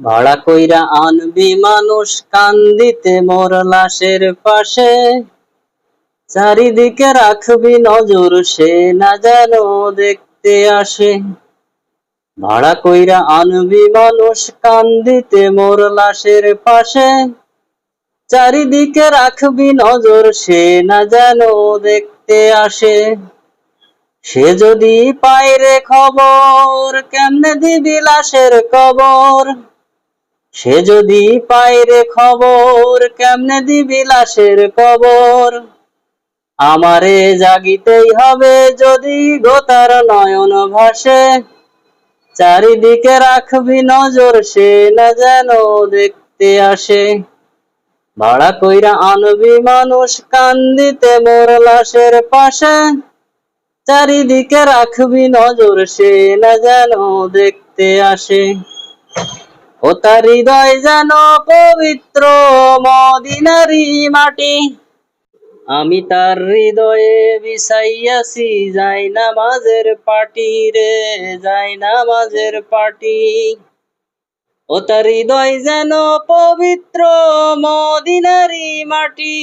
ভাড়া কইরা আনবি মানুষ কান্দিতে মোর লাশের পাশে। চারিদিকে রাখবি নজর, সে না যেন দেখতে আসে। ভাড়া কইরা আনবি মানুষ কান্দিতে মোর লাশের পাশে। চারিদিকে রাখবি নজর, সে না যেন দেখতে আসে। সে যদি পায় রে খবর, কেমনে দিবি লাশের কবর? সে যদি পায় রে খবর, কেমনে দিবি লাশের কবর? আমারে জাগিতেই হবে যদি গোতার নয়ন ভাসে। চারিদিকে রাখবি নজর, সে না যেন দেখতে আসে। ভাড়া কইরা আনবি মানুষ, কান্দিতে মোর লাশের পাশে। চারিদিকে রাখবি নজর, সে না যেন দেখতে আসে। ও তার হৃদয় যেন পবিত্র মদিনারি মাটি। আমি তার হৃদয়ে বিছাইয়াছি যাই নামাজের পাটি রে, যাই নামাজের পাটি। ও তার হৃদয় যেন পবিত্র মদিনারি মাটি।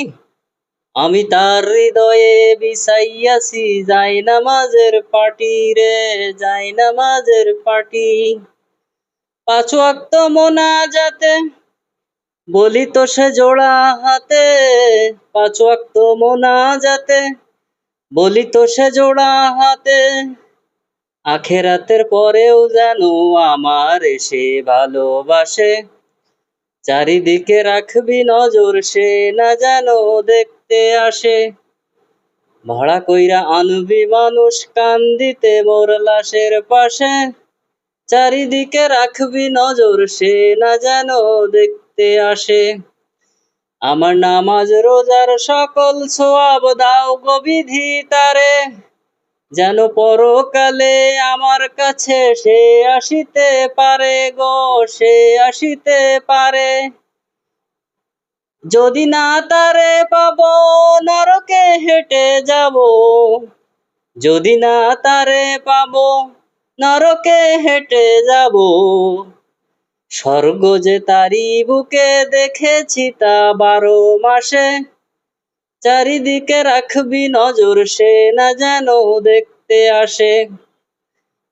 আমি তার হৃদয়ে বিছাইয়াছি যাই নামাজের পাটি রে, যাই নামাজের পাটি। পাঁচ ওয়াক্ত মোনাজাতে, বলি তো সে জোড়া হাতে। পাঁচ ওয়াক্ত মোনাজাতে, বলি তো সে জোড়া হাতে। আখেরাতের পরেও যেন আমার সে ভালোবাসে। চারিদিকে রাখবি নজর, সে না যেন দেখতে আসে। ভাড়া কইরা আনবি মানুষ কান্দিতে মোর লাশের পাশে। চারিদিকে রাখবি নজর, সে না যেন দেখতে আসে। আমার নামাজ, রোজার সকল সোয়াব দাও গবিধি তারে। যেন পরকালে আমার কাছে সে আসিতে পারে গো, সে আসিতে পারে। যদি না তারে পাব, নরকে হেঁটে যাব। যদি না তারে পাব নরকে হেঁটে যাব। স্বর্গ যে তারি বুকে দেখেছি তা বারো মাসে। চারিদিকে রাখবি নজর, সে না যেন দেখতে আসে।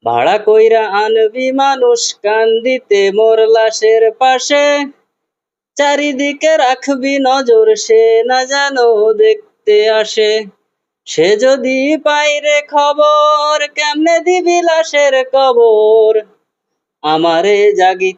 ভাড়া কইরা আনবি মানুষ কান্দিতে মোর লাশের পাশে। চারিদিকে রাখবি নজর, সে না যেন দেখতে আসে। সে যদি পাইরে খবর কেমনে দিবি লাশের কবর আমারে জাগি